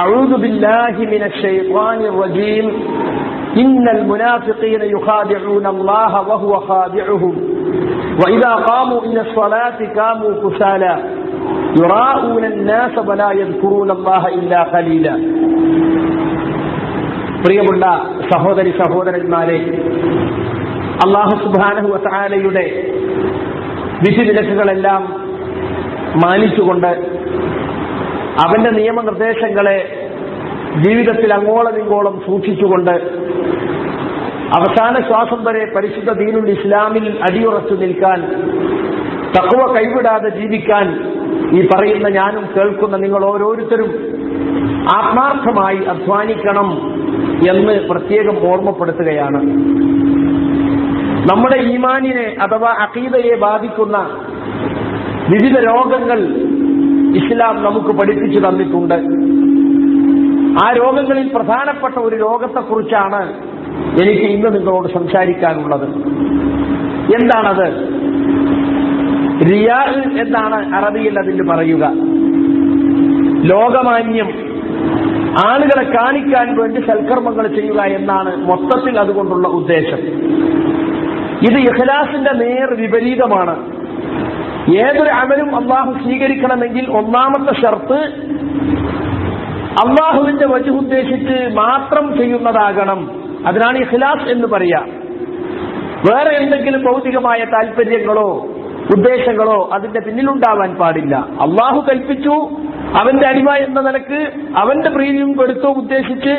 أعوذ بالله من الشيطان الرجيم إن المنافقين يخادعون الله وهو خادعهم وإذا قاموا إلى الصلاة قاموا كسالى يراءون الناس ولا يذكرون الله إلا قليلا പ്രിയമുള്ള സഹോദരി സഹോദരന്മാരെ അള്ളാഹു സുബാനഹു വത്താലയുടെ വിധിവിലക്കുകളെല്ലാം മാനിച്ചുകൊണ്ട് അവന്റെ നിയമനിർദ്ദേശങ്ങളെ ജീവിതത്തിൽ അങ്ങോളം ഇങ്ങോളം സൂക്ഷിച്ചുകൊണ്ട് അവസാന ശ്വാസം വരെ പരിശുദ്ധ ദീനുൽ ഇസ്ലാമിൽ അടിയുറച്ചു നിൽക്കാൻ തക്കുവ കൈവിടാതെ ജീവിക്കാൻ ഈ പറയുന്ന ഞാനും കേൾക്കുന്ന നിങ്ങൾ ഓരോരുത്തരും ആത്മാർത്ഥമായി അധ്വാനിക്കണം എന്ന് പ്രത്യേകം ഓർമ്മപ്പെടുത്തുകയാണ്. നമ്മുടെ ഈമാനിനെ അഥവാ അഖീദയെ ബാധിക്കുന്ന വിവിധ രോഗങ്ങൾ ഇസ്ലാം നമുക്ക് പഠിപ്പിച്ചു തന്നിട്ടുണ്ട്. ആ രോഗങ്ങളിൽ പ്രധാനപ്പെട്ട ഒരു രോഗത്തെക്കുറിച്ചാണ് എനിക്ക് ഇന്ന് നിങ്ങളോട് സംസാരിക്കാനുള്ളത്. എന്താണത്? റിയാൽ എന്നാണ് അറബിയിൽ അതിന് പറയുക. ലോകമാന്യം ആളുകളെ കാണിക്കാൻ വേണ്ടി സൽക്കർമ്മങ്ങൾ ചെയ്യുക എന്നാണ് മൊത്തത്തിൽ അതുകൊണ്ടുള്ള ഉദ്ദേശം. ഇത് ഇഖ്ലാസിന്റെ നേർ വിപരീതമാണ്. ഏതൊരു അമലും അള്ളാഹു സ്വീകരിക്കണമെങ്കിൽ ഒന്നാമത്തെ ഷർത്ത് അള്ളാഹുവിന്റെ വജു ഉദ്ദേശിച്ച് മാത്രം ചെയ്യുന്നതാകണം. അതിനാണ് ഇഖ്ലാസ് എന്ന് പറയാ. വേറെ എന്തെങ്കിലും ഭൗതികമായ താല്പര്യങ്ങളോ ഉദ്ദേശങ്ങളോ അതിന്റെ പിന്നിലുണ്ടാവാൻ പാടില്ല. അള്ളാഹു കൽപ്പിച്ചു അവന്റെ അടിമ എന്ന നിലയ്ക്ക് അവന്റെ പ്രീതിയും പെടുത്തോ ഉദ്ദേശിച്ച്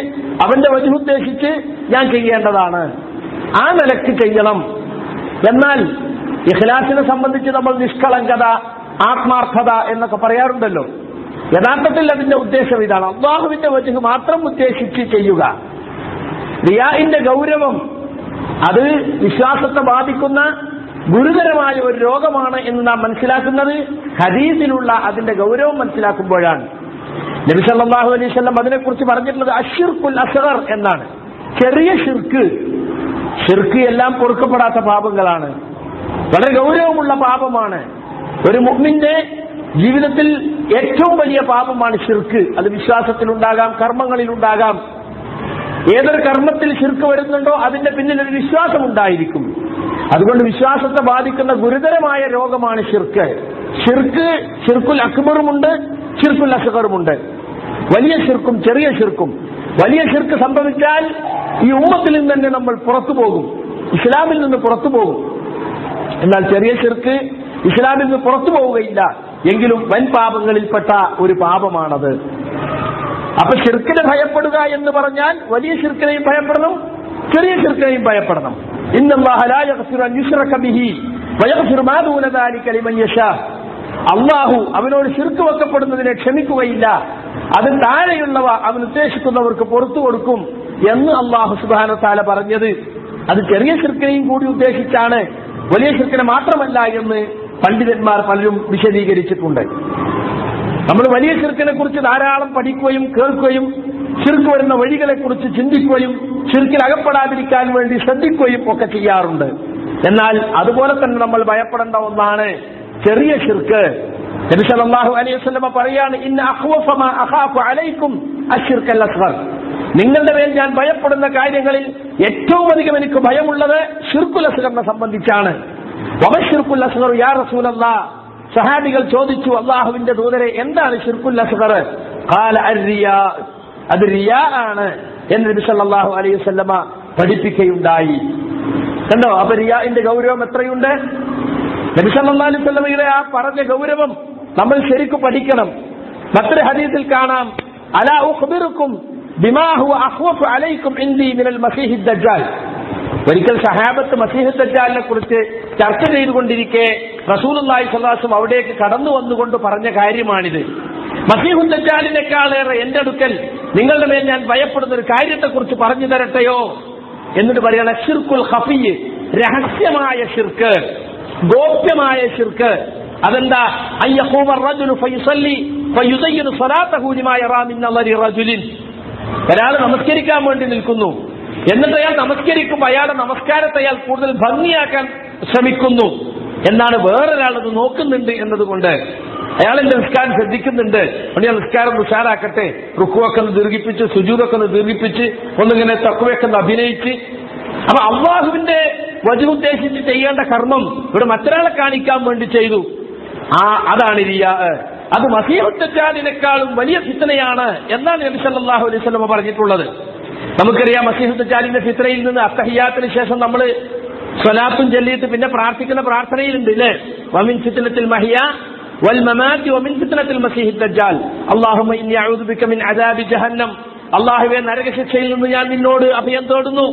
അവന്റെ വജു ഉദ്ദേശിച്ച് ഞാൻ ചെയ്യേണ്ടതാണ്. ആ നിലയ്ക്ക് ചെയ്യണം. എന്നാൽ ഇഖ്ലാസിനെ സംബന്ധിച്ച് നമ്മൾ നിഷ്കളങ്കത ആത്മാർത്ഥത എന്നൊക്കെ പറയാറുണ്ടല്ലോ. യഥാർത്ഥത്തിൽ അതിന്റെ ഉദ്ദേശം ഇതാണ്. അള്ളാഹുവിന്റെ വജഹ് മാത്രം ഉദ്ദേശിച്ച് ചെയ്യുക. റിയാഇന്റെ ഗൗരവം അത് വിശ്വാസത്തെ ബാധിക്കുന്ന ഗുരുതരമായ ഒരു രോഗമാണ് എന്ന് നാം മനസ്സിലാക്കുന്നത്. ഹദീസിലുള്ള അതിന്റെ ഗൗരവം മനസ്സിലാക്കുമ്പോഴാണ്. നബി സല്ലല്ലാഹു അലൈഹി അതിനെക്കുറിച്ച് പറഞ്ഞിട്ടുള്ളത് അഷിർക്കുൽ അസ്ഗർ എന്നാണ്. ചെറിയ ഷിർക്ക് ഷിർക്ക് എല്ലാം പൊറുക്കപ്പെടാത്ത പാപങ്ങളാണ്. വളരെ ഗൗരവമുള്ള പാപമാണ്. ഒരു മുഹ്മിന്റെ ജീവിതത്തിൽ ഏറ്റവും വലിയ പാപമാണ് ഷിർക്ക് അത് വിശ്വാസത്തിലുണ്ടാകാം കർമ്മങ്ങളിലുണ്ടാകാം. ഏതൊരു കർമ്മത്തിൽ ശിർക്ക് വരുന്നുണ്ടോ അതിന്റെ പിന്നിൽ ഒരു വിശ്വാസം ഉണ്ടായിരിക്കും അതുകൊണ്ട് വിശ്വാസത്തെ ബാധിക്കുന്ന ഗുരുതരമായ രോഗമാണ് ഷിർക്ക് ഷിർക്ക് ഷിർക്കുൽ അക്ബറുമുണ്ട് ഷിർക്കുൽ അസ്ഗറുമുണ്ട്. വലിയ ഷിർക്കും ചെറിയ ഷിർക്കും വലിയ ഷിർക്ക് സംഭവിച്ചാൽ ഈ ഉമ്മത്തിൽ നിന്ന് തന്നെ നമ്മൾ പുറത്തു പോകും ഇസ്ലാമിൽ നിന്ന് പുറത്തു പോകും എന്നാൽ ചെറിയ ചെറുക്ക് ഇസ്ലാമിൽ നിന്ന് പുറത്തു പോവുകയില്ല. എങ്കിലും വൻ പാപങ്ങളിൽപ്പെട്ട ഒരു പാപമാണത്. അപ്പൊ ഷിർക്കിനെ ഭയപ്പെടുക എന്ന് പറഞ്ഞാൽ വലിയ ഷിർക്കിനെയും ഭയപ്പെടണം ചെറിയ ഷിർക്കിനെയും ഭയപ്പെടണം. അള്ളാഹു അവനോട് ഷിർക്ക് വെക്കപ്പെടുന്നതിനെ ക്ഷമിക്കുകയില്ല. അത് താഴെയുള്ളവ അവൻ ഉദ്ദേശിക്കുന്നവർക്ക് പുറത്തു കൊടുക്കും എന്ന് അള്ളാഹു സുബാന പറഞ്ഞത്. അത് ചെറിയ ഷിർക്കിനെയും കൂടി ഉദ്ദേശിച്ചാണ്. വലിയ ശിർക്കിനെ മാത്രമല്ല എന്ന് പണ്ഡിതന്മാർ പലരും വിശദീകരിച്ചിട്ടുണ്ട്. നമ്മൾ വലിയ ശിർക്കിനെ കുറിച്ച് ധാരാളം പഠിക്കുകയും കേൾക്കുകയും ശിർക്ക് വരുന്ന വഴികളെ കുറിച്ച് ചിന്തിക്കുകയും ശിർക്കിൽ അകപ്പെടാതിരിക്കാൻ വേണ്ടി ശ്രദ്ധിക്കുകയും ഒക്കെ ചെയ്യാറുണ്ട്. എന്നാൽ അതുപോലെ തന്നെ നമ്മൾ ഭയപ്പെടേണ്ട ഒന്നാണ് ചെറിയ ശിർക്ക്. നബി സല്ലല്ലാഹു അലൈഹി വസല്ലമ പറയാണ് ഇന്ന മാ അലൈക്കും അശ്ശിർക്കൽ അസ്ഗർ നിങ്ങളുടെ മേൽ ഞാൻ ഭയപ്പെടുന്ന കാര്യങ്ങളിൽ ഏറ്റവും അധികം എനിക്ക് ഭയമുള്ളത് ഷിർക്കുൽ അസ്ഗറിനെ സംബന്ധിച്ചാണ് യാ സഹാബികൾ ചോദിച്ചു അള്ളാഹുവിന്റെ ദൂതരെ എന്താണ് അർറിയാ അത് റിയാ ആണ് എന്ന് നബി സല്ലല്ലാഹു അലൈഹി വസല്ലമ പഠിപ്പിക്കുകയുണ്ടായി. കണ്ടോ? അപ്പൊ റിയാന്റെ ഗൗരവം എത്രയുണ്ട്? നബി സല്ലല്ലാഹു അലൈഹി ആ പറഞ്ഞ ഗൗരവം നമ്മൾ ശരിക്കും പഠിക്കണം. മറ്റൊരു ഹദീസിൽ കാണാം. അലാ ഉഖ്ബിറുക്കും ഒരിക്കൽ സഹാബത്ത് മസീഹ് ദജാലിനെ കുറിച്ച് ചർച്ച ചെയ്തുകൊണ്ടിരിക്കെ റസൂലുള്ളാഹി സ്വല്ലല്ലാഹു അവിടേക്ക് കടന്നു വന്നുകൊണ്ട് പറഞ്ഞ കാര്യമാണിത്. മസീഹു ദജാലിനേക്കാളേറെ എന്റെ അടുക്കൽ നിങ്ങളുടെ മേൽ ഞാൻ ഭയപ്പെടുന്ന ഒരു കാര്യത്തെക്കുറിച്ച് പറഞ്ഞു തരട്ടെയോ? എന്നിട്ട് പറയണ ഷിർക്കുൽ ഹഫിയ് രഹസ്യമായ ഷിർക്ക് ഗോപ്യമായ ഷിർക്ക് അതെന്താ? മിൻ റജുലിൻ. ഒരാൾ നമസ്കരിക്കാൻ വേണ്ടി നിൽക്കുന്നു. എന്നിട്ട് അയാൾ നമസ്കരിക്കുമ്പോൾ അയാളുടെ നമസ്കാരത്തെ അയാൾ കൂടുതൽ ഭംഗിയാക്കാൻ ശ്രമിക്കുന്നു. എന്നാണ് വേറൊരാൾ അത് നോക്കുന്നുണ്ട് എന്നതുകൊണ്ട്. അയാൾ എന്റെ നിസ്കാരം ശ്രദ്ധിക്കുന്നുണ്ട്. അതുകൊണ്ട് ഞാൻ നിസ്കാരം ഉഷാറാക്കട്ടെ. റുക്കുവൊക്കെ ഒന്ന് ദീർഘിപ്പിച്ച് സുജൂതൊക്കെ ഒന്ന് ദീർഘിപ്പിച്ച് ഒന്നിങ്ങനെ തക്കുവയൊക്കെ ഒന്ന് അഭിനയിച്ച്. അപ്പൊ അള്ളാഹുവിന്റെ വജുദ്ദേശിച്ച് ചെയ്യേണ്ട കർമ്മം ഇവിടെ മറ്റൊരാളെ കാണിക്കാൻ വേണ്ടി ചെയ്തു. ആ അതാണ് അത് മസീഹുദ്ദാലിനേക്കാളും വലിയ ഫിത്തനയാണ് എന്നാണ് നബി സല്ലാഹു അലൈഹി സ്വലമ പറഞ്ഞിട്ടുള്ളത്. നമുക്കറിയാം മസീഹുദ്ദാലിന്റെ ഫിത്തനയിൽ നിന്ന് അത്തഹിയാത്തിന് ശേഷം നമ്മൾ സ്വലാത്തും ചൊല്ലിയിട്ട് പിന്നെ പ്രാർത്ഥിക്കുന്ന പ്രാർത്ഥനയിലുണ്ട് ഇല്ലേ? വമിൻ ഫിത്തനത്തിൽ മഹിയ ദജ്ജാൽ അല്ലാഹുമ്മ ഇന്നി അഊദു ബിക മിൻ അദാബി ജഹന്നം. അള്ളാഹുവെ നരകശിക്ഷയിൽ നിന്ന് ഞാൻ നിന്നോട് അഭയം തേടുന്നു.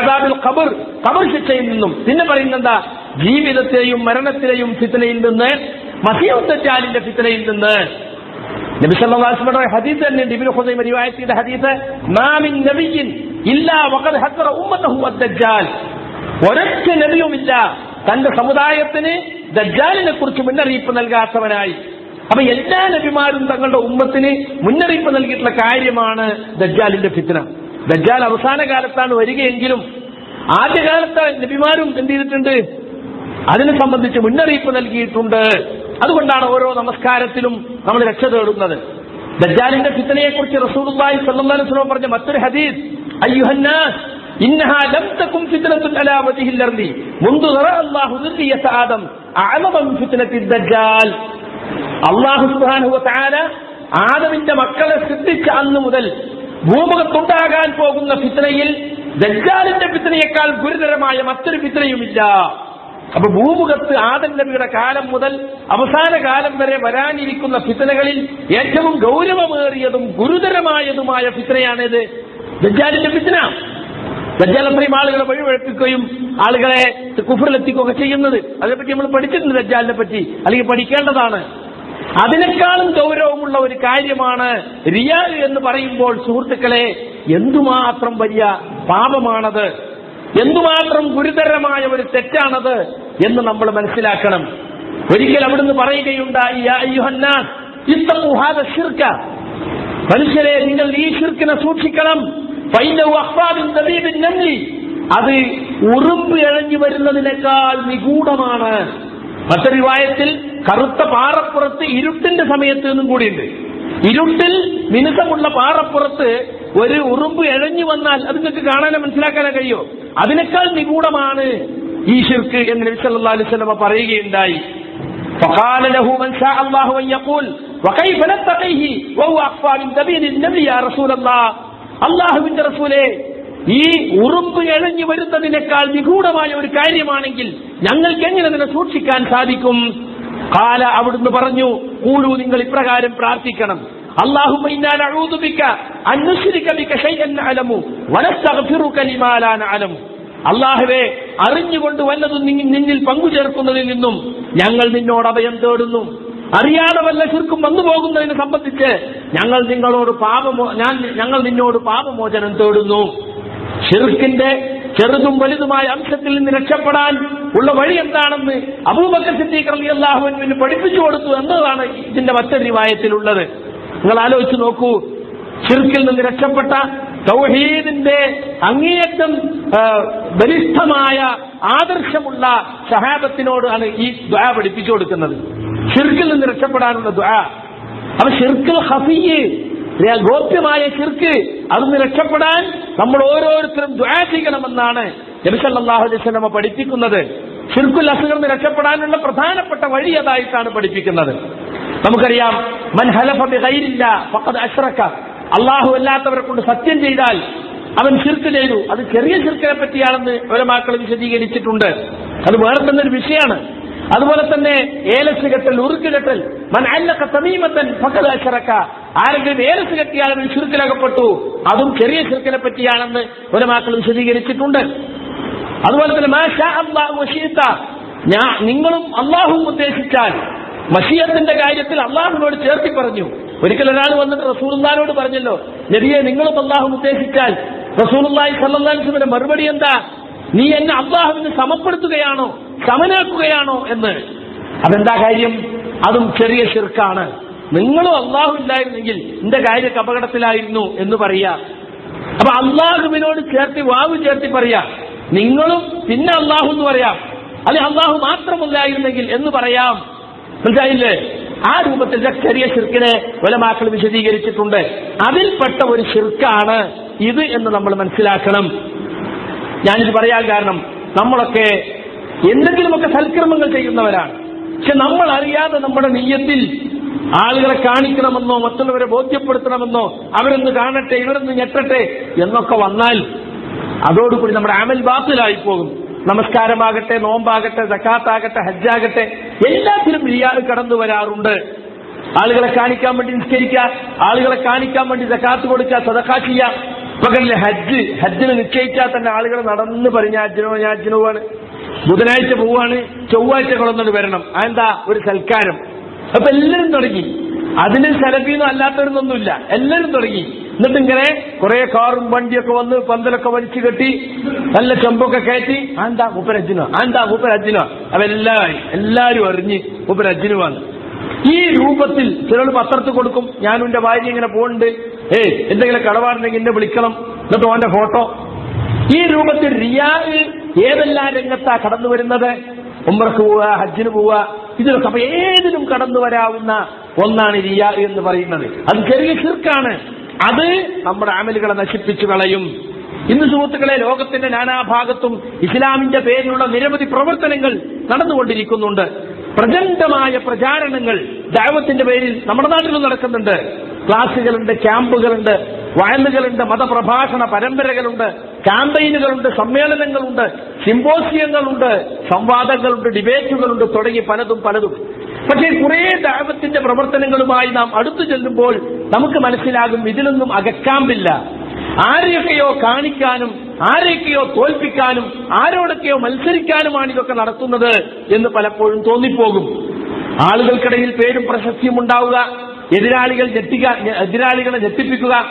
അദാബിൽ ഖബർ ഖബർ ശിക്ഷയിൽ നിന്നും. പിന്നെ പറയുന്നെന്താ ജീവിതത്തെയും മരണത്തിലെയും ഫിത്തനയിൽ നിന്ന് മസീഹുദ്ദാലിന്റെ ഫിത്തനയിൽ നിന്ന് നബി സല്ലല്ലാഹു ഹദീസ് തന്നെ ഇബ്നു ഖുസൈമ റിവായത്ത് ഹദീസ് മാ മിൻ ഇല്ലാ വഖദ് ഹദ്റ ഉമ്മതഹു അദ്ദജ്ജാൽ ഒരൊറ്റ നബിയുമില്ല. തന്റെ സമുദായത്തിന് ദജ്ജാലിനെ കുറിച്ച് മുന്നറിയിപ്പ് നൽകാത്തവനായി. അപ്പൊ എല്ലാ നബിമാരും തങ്ങളുടെ ഉമ്മത്തിന് മുന്നറിയിപ്പ് നൽകിയിട്ടുള്ള കാര്യമാണ് ദജ്ജാലിന്റെ ഫിത്തന ദജ്ജാൽ അവസാന കാലത്താണ് വരികയെങ്കിലും ആദ്യകാലത്ത് നബിമാരും എന്ത് ചെയ്തിട്ടുണ്ട്? അതിനെ സംബന്ധിച്ച് മുന്നറിയിപ്പ് നൽകിയിട്ടുണ്ട് അതുകൊണ്ടാണ് ഓരോ നമസ്കാരത്തിലും നമ്മൾ രക്ഷ തേടുന്നത് ദജ്ജാലിന്റെ ഫിത്തനയെ കുറിച്ച് റസൂലുള്ളാഹി സ്വല്ലല്ലാഹു അലൈഹി വസല്ലം പറഞ്ഞ മറ്റൊരു ഹദീസ് അയ്യുഹന്നാസ് إنها لم تكن فتنة على وجه الأرض منذ ذرأ الله ذرية آدم أعظم من فتنة الدجال അള്ളാഹു സുബ്ഹാനഹു വതആല ആദമിന്റെ മക്കളെ സൃഷ്ടിച്ച അന്ന് മുതൽ ഭൂമുഖത്തുണ്ടാകാൻ പോകുന്ന ഫിത്തനയിൽ ദജ്ജാലിന്റെ ഫിത്തനയേക്കാൾ ഗുരുതരമായ മറ്റൊരു ഫിത്തനയുമില്ല അപ്പൊ ഭൂമുഖത്ത് ആദൻ നബിയുടെ കാലം മുതൽ അവസാന കാലം വരെ വരാനിരിക്കുന്ന ഫിത്തനകളിൽ ഏറ്റവും ഗൗരവമേറിയതും ഗുരുതരമായതുമായ ഫിത്തനയാണിത്. ദജ്ജാലിന്റെ ഫിത്തന. ദജ്ജാൽ അത്രയും ആളുകളെ വഴിവഴപ്പിക്കുകയും ആളുകളെ കുഫറിലെത്തിക്കുകയൊക്കെ ചെയ്യുന്നത്. അതിനെപ്പറ്റി നമ്മൾ പഠിച്ചിട്ടുണ്ട് ദജ്ജാലിനെ പറ്റി. അല്ലെങ്കിൽ പഠിക്കേണ്ടതാണ്. അതിനേക്കാളും ഗൗരവമുള്ള ഒരു കാര്യമാണ് റിയാ എന്ന് പറയുമ്പോൾ സുഹൃത്തുക്കളെ എന്തുമാത്രം വലിയ പാപമാണത്. എന്തുമാത്രം ഗുരുതരമായ ഒരു തെറ്റാണത് എന്ന് നമ്മൾ മനസ്സിലാക്കണം. ഒരിക്കൽ അവിടുന്ന് പറയുകയുണ്ടായി മനുഷ്യരെ നിങ്ങൾ ഈ ഷിർക്കിനെ സൂക്ഷിക്കണം. അത് ഉറുമ്പ് ഇഴഞ്ഞു വരുന്നതിനേക്കാൾ നിഗൂഢമാണ്. മറ്റൊരു വായത്തിൽ കറുത്ത പാറപ്പുറത്ത് ഇരുട്ടിന്റെ സമയത്ത് നിന്നും കൂടിയുണ്ട്. ഇരുട്ടിൽ മിനുസമുള്ള പാറപ്പുറത്ത് ഒരു ഉറുമ്പ് ഇഴഞ്ഞു വന്നാൽ അത് നിങ്ങൾക്ക് കാണാനോ മനസ്സിലാക്കാനോ കഴിയോ? അതിനേക്കാൾ നിഗൂഢമാണ് ഈ ഷിർക്ക് എന്ന് നബി സല്ലല്ലാഹു അലൈഹി വസല്ലം പറയുകയുണ്ടായി فقال له من شاء الله أن يقول وكيف نتقيه وهو أخفى من دبير النبي يا رسول الله അള്ളാഹുവിന്റെ റസൂലെ ഈ ഉറുമ്പ് എഴഞ്ഞു വരുന്നതിനേക്കാൾ നിഗൂഢമായ ഒരു കാര്യമാണെങ്കിൽ ഞങ്ങൾക്ക് എങ്ങനെ അതിനെ സൂക്ഷിക്കാൻ സാധിക്കും കാല അവിടുന്ന് പറഞ്ഞു കൂലു നിങ്ങൾ ഇപ്രകാരം പ്രാർത്ഥിക്കണം اللهم إنا نعوذ بك أن نشرك بك شيئا نعلم ونستغفرك لما لا نعلم അള്ളാഹുവെ അറിഞ്ഞുകൊണ്ട് വല്ലതും നിങ്ങ- നിന്നിൽ പങ്കുചേർക്കുന്നതിൽ നിന്നും ഞങ്ങൾ നിന്നോട് അഭയം തേടുന്നു അറിയാതെ വല്ല ശിർക്കും വന്നു പോകുന്നതിനെ സംബന്ധിച്ച് ഞങ്ങൾ നിങ്ങളോട് പാപമോ ഞാൻ ഞങ്ങൾ നിന്നോട് പാപമോചനം തേടുന്നു ഷിർക്കിന്റെ ചെറുതും വലുതുമായ അംശത്തിൽ നിന്ന് രക്ഷപ്പെടാൻ ഉള്ള വഴി എന്താണെന്ന് അബൂബക്കർ സിദ്ദീഖ് അലി അള്ളാഹുവിന് പഠിപ്പിച്ചു കൊടുത്തു എന്നതാണ് ഇതിന്റെ മറ്റൊരു റിവായത്തിലുള്ളത് നിങ്ങൾ ആലോചിച്ച് നോക്കൂ. ചിർക്കിൽ നിന്ന് രക്ഷപ്പെട്ട തൗഹീദിന്റെ അങ്ങേയറ്റം ബലിഷ്ഠമായ ആദർശമുള്ള സഹാബത്തിനോടാണ് ഈ ദ്വാ പഠിപ്പിച്ചു കൊടുക്കുന്നത്. ഷിർക്കിൽ നിന്ന് രക്ഷപ്പെടാനുള്ള ദ്വാ അപ്പൊ ഷിർക്കിൽ ഹഫിയ് ഗോപ്യമായ ഷിർക്ക് നിന്ന് രക്ഷപ്പെടാൻ നമ്മൾ ഓരോരുത്തരും ദ്വാ ചെയ്യണമെന്നാണ് നബിസല്ലാഹു അലൈഹി സ്വലമ പഠിപ്പിക്കുന്നത്. ഷിർക്കുൽ അസുഖം രക്ഷപ്പെടാനുള്ള പ്രധാനപ്പെട്ട വഴി അതായിട്ടാണ് പഠിപ്പിക്കുന്നത്. നമുക്കറിയാം മൻ ഹലഫ ഫഖദ് അള്ളാഹു അല്ലാത്തവരെ കൊണ്ട് സത്യം ചെയ്താൽ അവൻ ശിർക്ക് ചെയ്തു. അത് ചെറിയ ശിർക്കിനെ പറ്റിയാണെന്ന് ഒരമാക്കൾ വിശദീകരിച്ചിട്ടുണ്ട്. അത് വേറെ തന്നെ ഒരു വിഷയമാണ്. അതുപോലെ തന്നെ ഏലസ് കെട്ടൽ ഉറുക്ക് കെട്ടൽ മൻ അല്ലക്ക പക്കത് ഫഖദ് ആരെങ്കിലും ഏലസ് കെട്ടിയാൽ അവൻ അതും ചെറിയ ശിർക്കിനെ പറ്റിയാണെന്ന് ഒരമാക്കൾ വിശദീകരിച്ചിട്ടുണ്ട്. അതുപോലെ തന്നെ മാഷാ അള്ളാഹുവും ഉദ്ദേശിച്ചാൽ മഷീയത്തിന്റെ കാര്യത്തിൽ അള്ളാഹുവിനോട് ചേർത്തി പറഞ്ഞു. ഒരിക്കൽ ഒരാൾ വന്നിട്ട് റസൂലുള്ളാഹിനോട് പറഞ്ഞല്ലോ നബിയെ നിങ്ങളും അള്ളാഹു ഉദ്ദേശിച്ചാൽ അലൈഹി വസല്ലം മറുപടി എന്താ? നീ എന്നെ അള്ളാഹുവിന് സമപ്പെടുത്തുകയാണോ? സമനാക്കുകയാണോ? എന്ന്. അതെന്താ കാര്യം? അതും ചെറിയ ശിർക്കാണ്. നിങ്ങളും അള്ളാഹു ഇല്ലായിരുന്നെങ്കിൽ എന്റെ കാര്യമൊക്കെ അപകടത്തിലായിരുന്നു എന്ന് പറയാ. അപ്പൊ അള്ളാഹുവിനോട് ചേർത്തി വാവ് ചേർത്തി പറയാ. നിങ്ങളും പിന്നെ അള്ളാഹു എന്ന് പറയാം. അല്ലെ അള്ളാഹു മാത്രമല്ലായിരുന്നെങ്കിൽ എന്ന് പറയാം. മനസ്സിലായില്ലേ? ആ രൂപത്തിൽ ചെറിയ ഷിർക്കിനെ ഒലമാക്കൾ വിശദീകരിച്ചിട്ടുണ്ട്. അതിൽപ്പെട്ട ഒരു ഷിർക്കാണ് ഇത് എന്ന് നമ്മൾ മനസ്സിലാക്കണം. ഞാനിത് പറയാൻ കാരണം നമ്മളൊക്കെ എന്തെങ്കിലുമൊക്കെ സൽക്രമങ്ങൾ ചെയ്യുന്നവരാണ്. പക്ഷെ നമ്മൾ അറിയാതെ നമ്മുടെ നെയ്യത്തിൽ ആളുകളെ കാണിക്കണമെന്നോ മറ്റുള്ളവരെ ബോധ്യപ്പെടുത്തണമെന്നോ അവരൊന്ന് കാണട്ടെ ഇവരൊന്ന് ഞെട്ടട്ടെ എന്നൊക്കെ വന്നാൽ അതോടുകൂടി നമ്മുടെ അമൽ ബാത്തിലായി പോകും. നമസ്കാരമാകട്ടെ നോമ്പാകട്ടെ സക്കാത്താകട്ടെ ഹജ്ജാകട്ടെ എല്ലാത്തിലും ഇയാൾ കടന്നു വരാറുണ്ട്. ആളുകളെ കാണിക്കാൻ വേണ്ടി നിസ്കരിക്കുക ആളുകളെ കാണിക്കാൻ വേണ്ടി സക്കാത്ത് കൊടുക്കുക സദക്കാ ചെയ്യാം പകലിലെ ഹജ്ജ് ഹജ്ജിന് നിശ്ചയിച്ചാൽ തന്നെ ആളുകൾ നടന്ന് ഞാൻ അജ്ജനുവാണ് ബുധനാഴ്ച പോവാണ് ചൊവ്വാഴ്ച കൊള്ളുന്നത് വരണം. അതെന്താ ഒരു സൽക്കാരം. അപ്പൊ എല്ലാവരും തുടങ്ങി. അതിന് സെലഫീന്നും അല്ലാത്തവരൊന്നുമില്ല എല്ലാവരും തുടങ്ങി. എന്നിട്ട് ഇങ്ങനെ കുറെ കാറും വണ്ടിയൊക്കെ വന്ന് പന്തലൊക്കെ വലിച്ചു കെട്ടി നല്ല ചെമ്പൊക്കെ കയറ്റി ആന്താ ഉപരജ്ജിനോ ആന്താ ഉപരജ്ജിനോ അപ്പൊ എല്ലാരും അറിഞ്ഞ് അറിഞ്ഞ് വന്ന്. ഈ രൂപത്തിൽ ചിലർ പത്രത്തിൽ കൊടുക്കും ഞാനും എന്റെ ഭാര്യ ഇങ്ങനെ പോകുന്നുണ്ട് ഏയ് എന്തെങ്കിലും കടപാടുണ്ടെങ്കിൽ എന്നെ വിളിക്കണം. എന്നിട്ട് ഓന്റെ ഫോട്ടോ. ഈ രൂപത്തിൽ റിയാദ് ഏതെല്ലാം രംഗത്താ കടന്നു വരുന്നത്? ഉമ്രക്ക് പോവുക ഹജ്ജിന് പോവുക ഇതിലൊക്കെ അപ്പൊ ഏതിനും കടന്നു വരാവുന്ന ഒന്നാണ് റിയാ എന്ന് പറയുന്നത്. അത് ചെറിയ ശിർക്കാണ് അത് നമ്മുടെ അമലുകളെ നശിപ്പിച്ചു കളയും. ഇന്ന് സുഹൃത്തുക്കളെ ലോകത്തിന്റെ നാനാഭാഗത്തും ഇസ്ലാമിന്റെ പേരിലുള്ള നിരവധി പ്രവർത്തനങ്ങൾ നടന്നുകൊണ്ടിരിക്കുന്നുണ്ട്. പ്രചണ്ഡമായ പ്രചാരണങ്ങൾ ദൈവത്തിന്റെ പേരിൽ നമ്മുടെ നാട്ടിലും നടക്കുന്നുണ്ട്. ക്ലാസുകളുണ്ട് ക്യാമ്പുകളുണ്ട് വയലുകളുണ്ട് മതപ്രഭാഷണ പരമ്പരകളുണ്ട് ക്യാമ്പയിനുകളുണ്ട് സമ്മേളനങ്ങളുണ്ട് സിംബോസിയങ്ങളുണ്ട് സംവാദങ്ങളുണ്ട് ഡിബേറ്റുകളുണ്ട് തുടങ്ങി പലതും പലതും. പക്ഷേ കുറെ ദൈവത്തിന്റെ പ്രവർത്തനങ്ങളുമായി നാം അടുത്തു ചെല്ലുമ്പോൾ നമുക്ക് മനസ്സിലാകും ഇതിലൊന്നും അകക്കാമ്പില്ല. ആരെയൊക്കെയോ കാണിക്കാനും ആരെയൊക്കെയോ തോൽപ്പിക്കാനും ആരോടൊക്കെയോ മത്സരിക്കാനുമാണ് ഇതൊക്കെ നടത്തുന്നത് എന്ന് പലപ്പോഴും തോന്നിപ്പോകും. ആളുകൾക്കിടയിൽ പേരും പ്രശസ്തിയും ഉണ്ടാവുക എതിരാളികൾ ഞെട്ടിക്ക എതിരാളികളെ ഞെട്ടിപ്പിക്കുക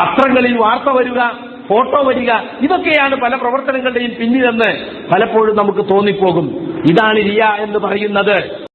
പത്രങ്ങളിൽ വാർത്ത വരിക ഫോട്ടോ വരിക ഇതൊക്കെയാണ് പല പ്രവർത്തനങ്ങളുടെയും പിന്നിലെന്ന് പലപ്പോഴും നമുക്ക് തോന്നിപ്പോകും. ഇതാണ് റിയ എന്ന് പറയുന്നത്.